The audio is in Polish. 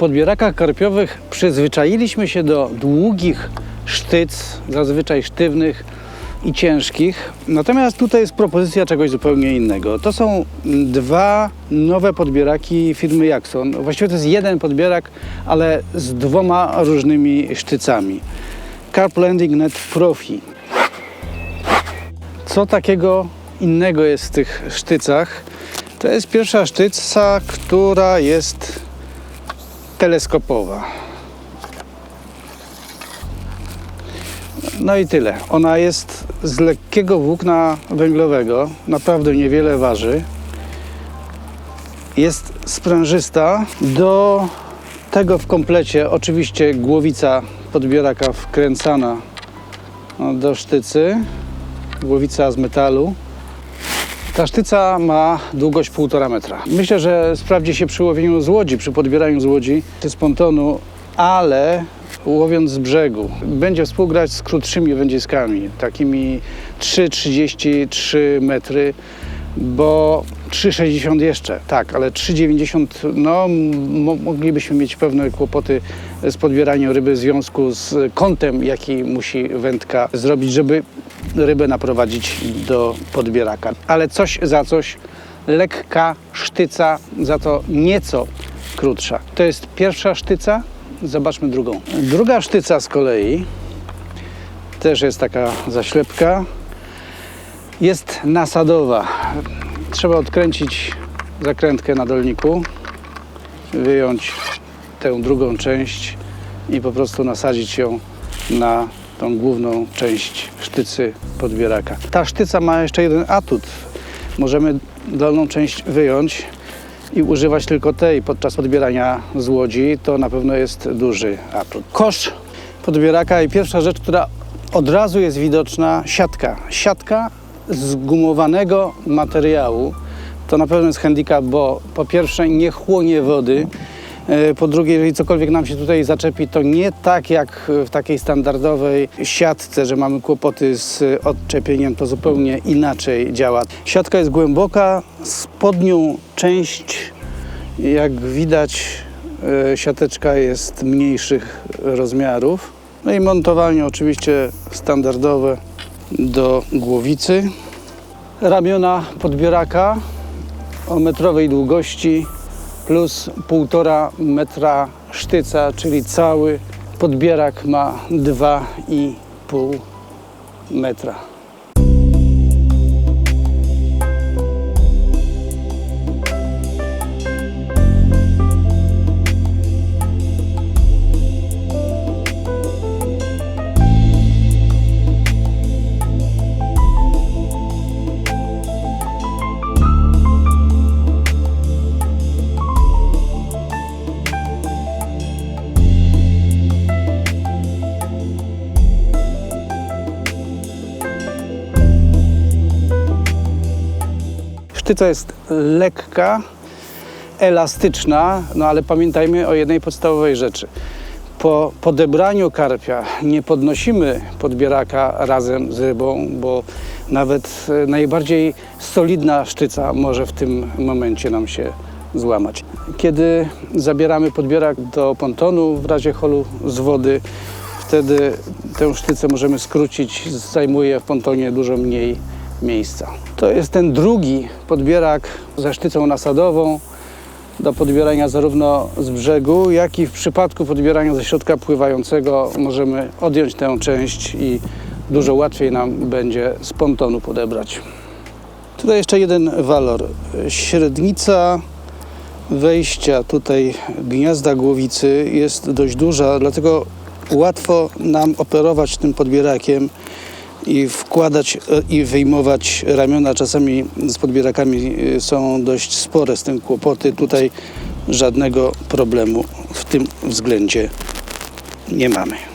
podbierakach karpiowych przyzwyczailiśmy się do długich sztyc, zazwyczaj sztywnych i ciężkich. Natomiast tutaj jest propozycja czegoś zupełnie innego. To są dwa nowe podbieraki firmy Jackson. Właściwie to jest jeden podbierak, ale z dwoma różnymi sztycami. Carp Landing Net Profi. Co takiego innego jest w tych sztycach? To jest pierwsza sztyca, która jest teleskopowa. No i tyle. Ona jest z lekkiego włókna węglowego, naprawdę niewiele waży. Jest sprężysta. Do tego w komplecie oczywiście głowica podbieraka wkręcana no, do sztycy. Głowica z metalu. Ta sztyca ma długość 1,5 metra. Myślę, że sprawdzi się przy łowieniu z łodzi, przy podbieraniu z łodzi czy z pontonu, ale łowiąc z brzegu będzie współgrać z krótszymi wędziskami, takimi 3,33 metry, bo 3,60 jeszcze, tak, ale 3,90 no mo- moglibyśmy mieć pewne kłopoty z podbieraniem ryby w związku z kątem, jaki musi wędka zrobić, żeby rybę naprowadzić do podbieraka. Ale coś za coś, lekka sztyca, za to nieco krótsza. To jest pierwsza sztyca, zobaczmy drugą. Druga sztyca z kolei, też jest taka zaślepka, jest nasadowa. Trzeba odkręcić zakrętkę na dolniku, wyjąć tę drugą część i po prostu nasadzić ją na tą główną część sztycy podbieraka. Ta sztyca ma jeszcze jeden atut. Możemy dolną część wyjąć i używać tylko tej podczas podbierania z łodzi. To na pewno jest duży atut. Kosz podbieraka i pierwsza rzecz, która od razu jest widoczna, siatka. Siatka z gumowanego materiału. To na pewno jest handicap, bo po pierwsze nie chłonie wody, E, po drugie, jeżeli cokolwiek nam się tutaj zaczepi, to nie tak jak w takiej standardowej siatce, że mamy kłopoty z odczepieniem, to zupełnie inaczej działa. Siatka jest głęboka, spodnią część, jak widać, e, siateczka jest mniejszych rozmiarów. No i montowanie oczywiście standardowe do głowicy. Ramiona podbieraka o metrowej długości plus 1,5 metra sztyca, czyli cały podbierak ma 2,5 metra. Sztyca jest lekka, elastyczna, no ale pamiętajmy o jednej podstawowej rzeczy. Po podebraniu karpia nie podnosimy podbieraka razem z rybą, bo nawet e, najbardziej solidna sztyca może w tym momencie nam się złamać. Kiedy zabieramy podbierak do pontonu w razie holu z wody, wtedy tę sztycę możemy skrócić, zajmuje w pontonie dużo mniej miejsca. To jest ten drugi podbierak ze sztycą nasadową do podbierania zarówno z brzegu, jak i w przypadku podbierania ze środka pływającego możemy odjąć tę część i dużo łatwiej nam będzie z pontonu podebrać. Tutaj jeszcze jeden walor. Średnica wejścia tutaj gniazda głowicy jest dość duża, dlatego łatwo nam operować tym podbierakiem i wkładać e, i wyjmować ramiona. Czasami z podbierakami e, są dość spore z tym kłopoty. Tutaj żadnego problemu w tym względzie nie mamy.